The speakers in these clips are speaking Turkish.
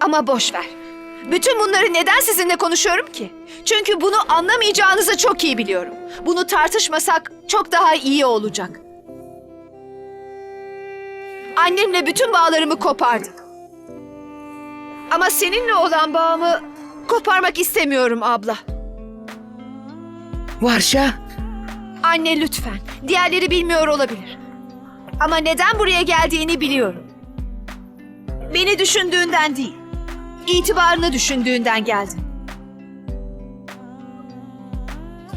Ama boş ver. Bütün bunları neden sizinle konuşuyorum ki? Çünkü bunu anlamayacağınızı çok iyi biliyorum. Bunu tartışmasak çok daha iyi olacak. Annemle bütün bağlarımı kopardık. Ama seninle olan bağımı koparmak istemiyorum abla. Varşa, Anne lütfen. Diğerleri bilmiyor olabilir. Ama neden buraya geldiğini biliyorum. Beni düşündüğünden değil, itibarını düşündüğünden geldin.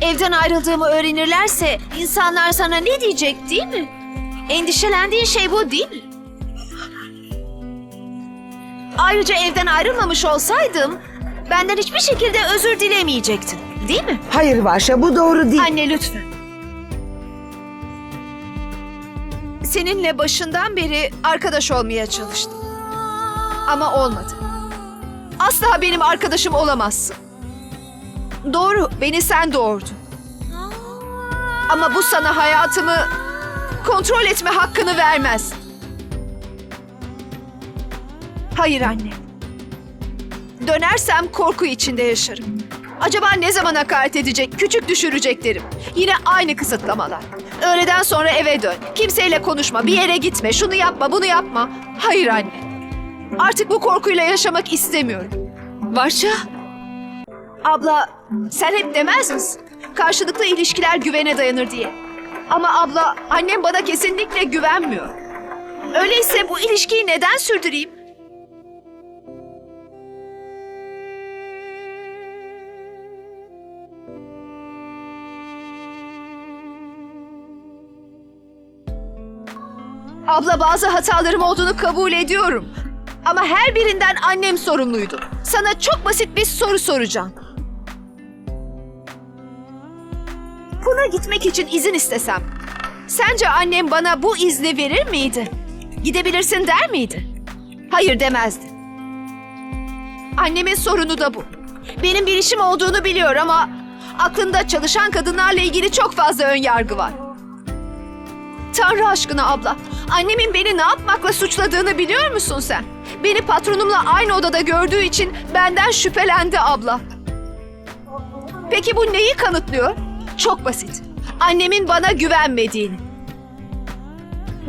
Evden ayrıldığımı öğrenirlerse insanlar sana ne diyecek değil mi? Endişelendiğin şey bu değil mi? Ayrıca evden ayrılmamış olsaydım benden hiçbir şekilde özür dilemeyecektin. Değil mi? hayır Varşa bu doğru değil. Anne lütfen. Seninle başından beri arkadaş olmaya çalıştım. Ama olmadı. Asla benim arkadaşım olamazsın. Doğru, beni sen doğurdun. Ama bu sana hayatımı kontrol etme hakkını vermez. Hayır anne. Dönersem korku içinde yaşarım. Acaba ne zaman hakaret edecek, küçük düşürecek derim. Yine aynı kısıtlamalar. Öğleden sonra eve dön. Kimseyle konuşma, bir yere gitme, şunu yapma, bunu yapma. Hayır anne. Artık bu korkuyla yaşamak istemiyorum. Varşa, Abla, sen hep demez misin? Karşılıklı ilişkiler güvene dayanır diye. Ama abla, annem bana kesinlikle güvenmiyor. Öyleyse bu ilişkiyi neden sürdüreyim? Abla bazı hatalarım olduğunu kabul ediyorum. Ama her birinden annem sorumluydu. Sana çok basit bir soru soracağım. Puna gitmek için izin istesem, sence annem bana bu izni verir miydi? Gidebilirsin der miydi? Hayır demezdi. Annemin sorunu da bu. Benim bir işim olduğunu biliyor ama aklında çalışan kadınlarla ilgili çok fazla ön yargı var. Tanrı aşkına abla, annemin beni ne yapmakla suçladığını biliyor musun sen? Beni patronumla aynı odada gördüğü için benden şüphelendi abla. Peki bu neyi kanıtlıyor? Çok basit. Annemin bana güvenmediğini.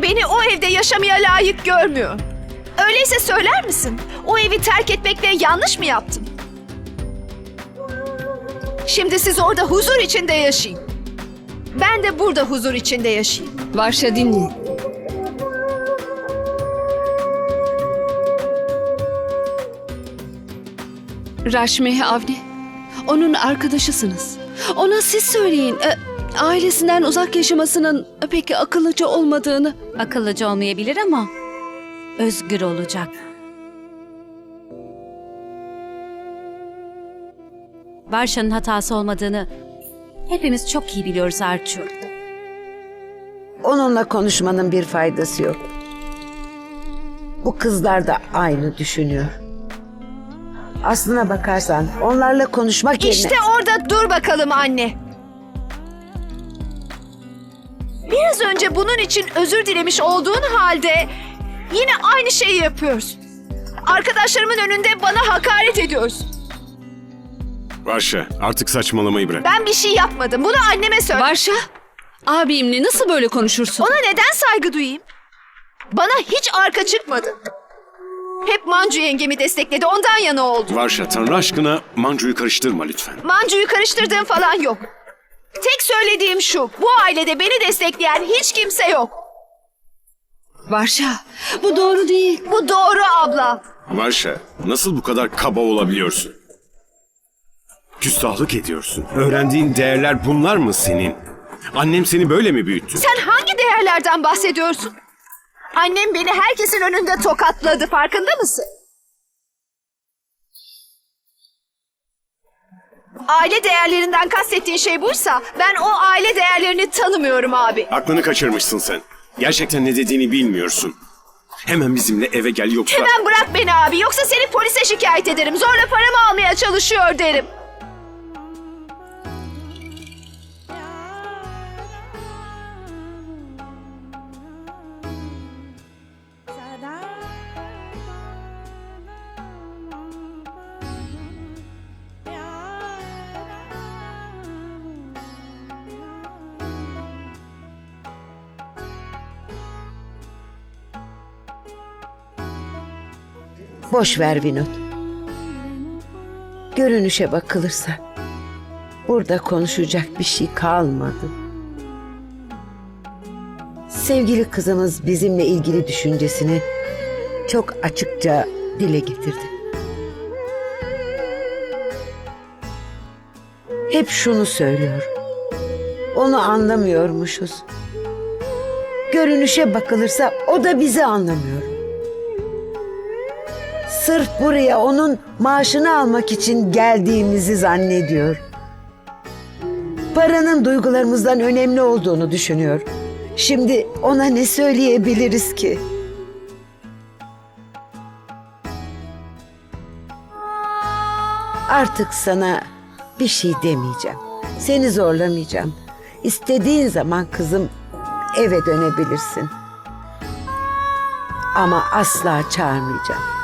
Beni o evde yaşamaya layık görmüyor. Öyleyse söyler misin? O evi terk etmekle yanlış mı yaptım? Şimdi siz orada huzur içinde yaşayın. Ben de burada huzur içinde yaşayayım. Varşa dinle. Raşmi Avni, onun arkadaşısınız. Ona siz söyleyin, e, ailesinden uzak yaşamasının pek akıllıca olmadığını. Akıllıca olmayabilir ama özgür olacak. Varşa'nın hatası olmadığını hepimiz çok iyi biliyoruz Arçu. Onunla konuşmanın bir faydası yok. Bu kızlar da aynı düşünüyor. Aslına bakarsan onlarla konuşmak yerine... İşte orada dur bakalım anne. Biraz önce bunun için özür dilemiş olduğun halde yine aynı şeyi yapıyorsun. Arkadaşlarımın önünde bana hakaret ediyorsun. Varşa artık saçmalamayı bırak. Ben bir şey yapmadım. Bunu anneme söyle. Varşa, abimle nasıl böyle konuşursun? Ona neden saygı duyayım? Bana hiç arka çıkmadı. Hep Mancu yengemi destekledi. Ondan yana oldu. Varşa Tanrı aşkına Mancu'yu karıştırma lütfen. Mancu'yu karıştırdığım falan yok. Tek söylediğim şu. Bu ailede beni destekleyen hiç kimse yok. Varşa, bu doğru değil. Bu doğru abla. Varşa nasıl bu kadar kaba olabiliyorsun? Küstahlık ediyorsun. Öğrendiğin değerler bunlar mı senin? Annem seni böyle mi büyüttü? Sen hangi değerlerden bahsediyorsun? Annem beni herkesin önünde tokatladı. Farkında mısın? Aile değerlerinden kastettiğin şey buysa ben o aile değerlerini tanımıyorum abi. Aklını kaçırmışsın sen. Gerçekten ne dediğini bilmiyorsun. Hemen bizimle eve gel yoksa... Hemen bırak beni abi yoksa seni polise şikayet ederim. Zorla paramı almaya çalışıyor derim. Boş ver Vinod. Görünüşe bakılırsa burada konuşacak bir şey kalmadı. Sevgili kızımız bizimle ilgili düşüncesini çok açıkça dile getirdi. Hep şunu söylüyor. Onu anlamıyormuşuz. Görünüşe bakılırsa o da bizi anlamıyor. Sırf buraya onun maaşını almak için geldiğimizi zannediyor. Paranın duygularımızdan önemli olduğunu düşünüyor. Şimdi ona ne söyleyebiliriz ki? Artık sana bir şey demeyeceğim. Seni zorlamayacağım. İstediğin zaman kızım eve dönebilirsin. Ama asla çağırmayacağım.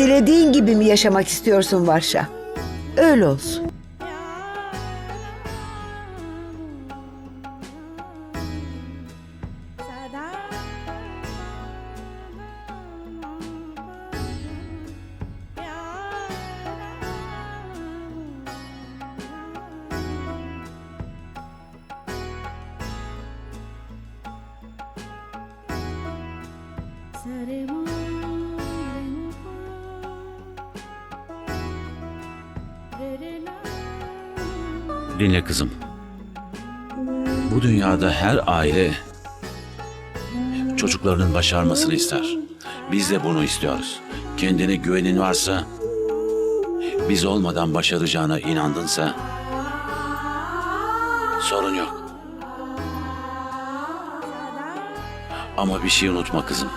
Dilediğin gibi mi yaşamak istiyorsun Varşa? Öyle olsun. Dinle kızım. Bu dünyada her aile çocuklarının başarmasını ister. Biz de bunu istiyoruz. Kendine güvenin varsa, biz olmadan başaracağına inandınsa sorun yok. Ama bir şey unutma kızım.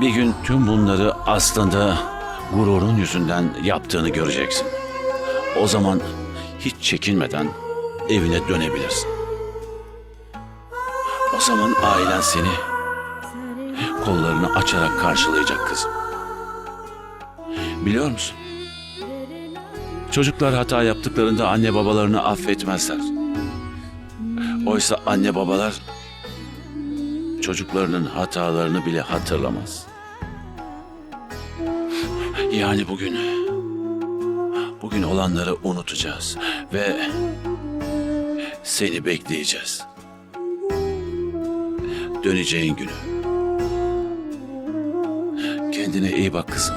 Bir gün tüm bunları aslında gururun yüzünden yaptığını göreceksin. O zaman hiç çekinmeden evine dönebilirsin. O zaman ailen seni kollarını açarak karşılayacak kızım. Biliyor musun? Çocuklar hata yaptıklarında anne babalarını affetmezler. Oysa anne babalar çocuklarının hatalarını bile hatırlamaz. Yani bugün Bugün olanları unutacağız ve seni bekleyeceğiz. Döneceğin günü. Kendine iyi bak kızım.